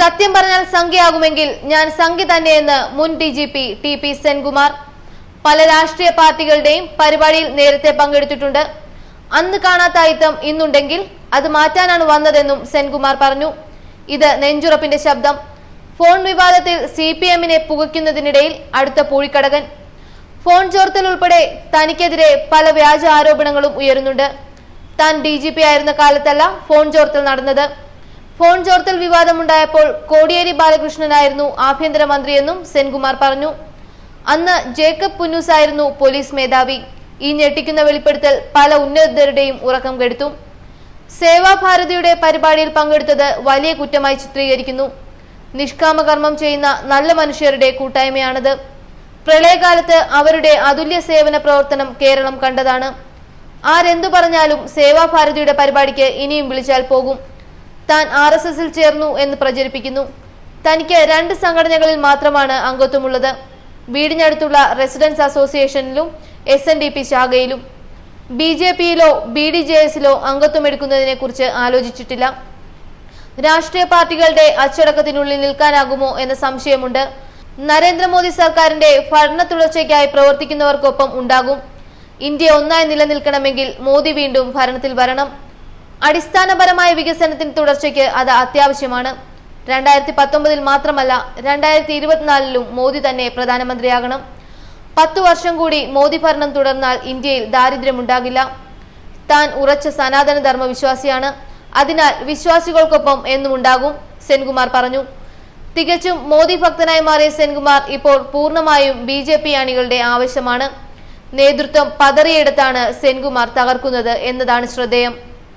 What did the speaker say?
സത്യം പറഞ്ഞാൽ സംഖ്യയാകുമെങ്കിൽ ഞാൻ സംഖ്യ തന്നെയെന്ന് മുൻ D G P T P Senkumar പല രാഷ്ട്രീയ പാർട്ടികളുടെയും പരിപാടിയിൽ നേരത്തെ പങ്കെടുത്തിട്ടുണ്ട്. അന്ന് കാണാത്ത അയിത്തം ഇന്നുണ്ടെങ്കിൽ അത് മാറ്റാനാണ് വന്നതെന്നും സെൻകുമാർ പറഞ്ഞു. ഇത് നെഞ്ചുറപ്പിന്റെ ശബ്ദം. ഫോൺ വിവാദത്തിൽ സി പി എമ്മിനെ പുകയ്ക്കുന്നതിനിടയിൽ അടുത്ത പൂഴിക്കടകൻ. ഫോൺ ചോർത്തൽ ഉൾപ്പെടെ തനിക്കെതിരെ പല വ്യാജ ആരോപണങ്ങളും ഉയരുന്നുണ്ട്. താൻ ഡി ജി പി ആയിരുന്ന കാലത്തല്ല ഫോൺ ചോർത്തൽ നടന്നത്. ഫോൺ ചോർത്തൽ വിവാദമുണ്ടായപ്പോൾ കോടിയേരി ബാലകൃഷ്ണനായിരുന്നു ആഭ്യന്തരമന്ത്രിയെന്നും സെൻകുമാർ പറഞ്ഞു. അന്ന് ജേക്കബ് പുന്നൂസ് ആയിരുന്നു പോലീസ് മേധാവി. ഈ ഞെട്ടിക്കുന്ന വെളിപ്പെടുത്തൽ പല ഉന്നതരുടെയും ഉറക്കം കെടുത്തു. സേവാഭാരതിയുടെ പരിപാടിയിൽ പങ്കെടുത്തത് വലിയ കുറ്റമായി ചിത്രീകരിക്കുന്നു. നിഷ്കാമകർമ്മം ചെയ്യുന്ന നല്ല മനുഷ്യരുടെ കൂട്ടായ്മയാണിത്. പ്രളയകാലത്ത് അവരുടെ അതുല്യ സേവന പ്രവർത്തനം കേരളം കണ്ടതാണ്. ആരെന്തു പറഞ്ഞാലും സേവാഭാരതിയുടെ പരിപാടിക്ക് ഇനിയും വിളിച്ചാൽ പോകും. താൻ ആർ എസ് എസിൽ ചേർന്നു എന്ന് പ്രചരിപ്പിക്കുന്നു. തനിക്ക് രണ്ട് സംഘടനകളിൽ മാത്രമാണ് അംഗത്വമുള്ളത്. വീടിനടുത്തുള്ള റെസിഡൻസ് അസോസിയേഷനിലും എസ് എൻ ഡി പി ശാഖയിലും. ബി ജെ പിയിലോ ബി ഡി ജെ എസിലോ അംഗത്വം എടുക്കുന്നതിനെ കുറിച്ച് ആലോചിച്ചിട്ടില്ല. രാഷ്ട്രീയ പാർട്ടികളുടെ അച്ചടക്കത്തിനുള്ളിൽ നിൽക്കാനാകുമോ എന്ന സംശയമുണ്ട്. നരേന്ദ്രമോദി സർക്കാരിന്റെ ഭരണ തുടർച്ചയ്ക്കായി പ്രവർത്തിക്കുന്നവർക്കൊപ്പം ഉണ്ടാകും. ഇന്ത്യ ഒന്നായി നിലനിൽക്കണമെങ്കിൽ മോദി വീണ്ടും ഭരണത്തിൽ വരണം. അടിസ്ഥാനപരമായ വികസനത്തിന് തുടർച്ചയ്ക്ക് അത് അത്യാവശ്യമാണ്. രണ്ടായിരത്തി പത്തൊമ്പതിൽ മാത്രമല്ല രണ്ടായിരത്തി ഇരുപത്തിനാലിലും മോദി തന്നെ പ്രധാനമന്ത്രിയാകണം. പത്തു വർഷം കൂടി മോദി ഭരണം തുടർന്നാൽ ഇന്ത്യയിൽ ദാരിദ്ര്യമുണ്ടാകില്ല. താൻ ഉറച്ച സനാതന ധർമ്മ വിശ്വാസിയാണ് അതിനാൽ വിശ്വാസികൾക്കൊപ്പം എന്നും ഉണ്ടാകും സെൻകുമാർ പറഞ്ഞു. തികച്ചും മോദി ഭക്തനായി മാറിയ സെൻകുമാർ ഇപ്പോൾ പൂർണമായും ബി ജെ പി അണികളുടെ ആവശ്യമാണ്. നേതൃത്വം പതറിയെടുത്താണ് സെൻകുമാർ തകർക്കുന്നത് എന്നതാണ് ശ്രദ്ധേയം.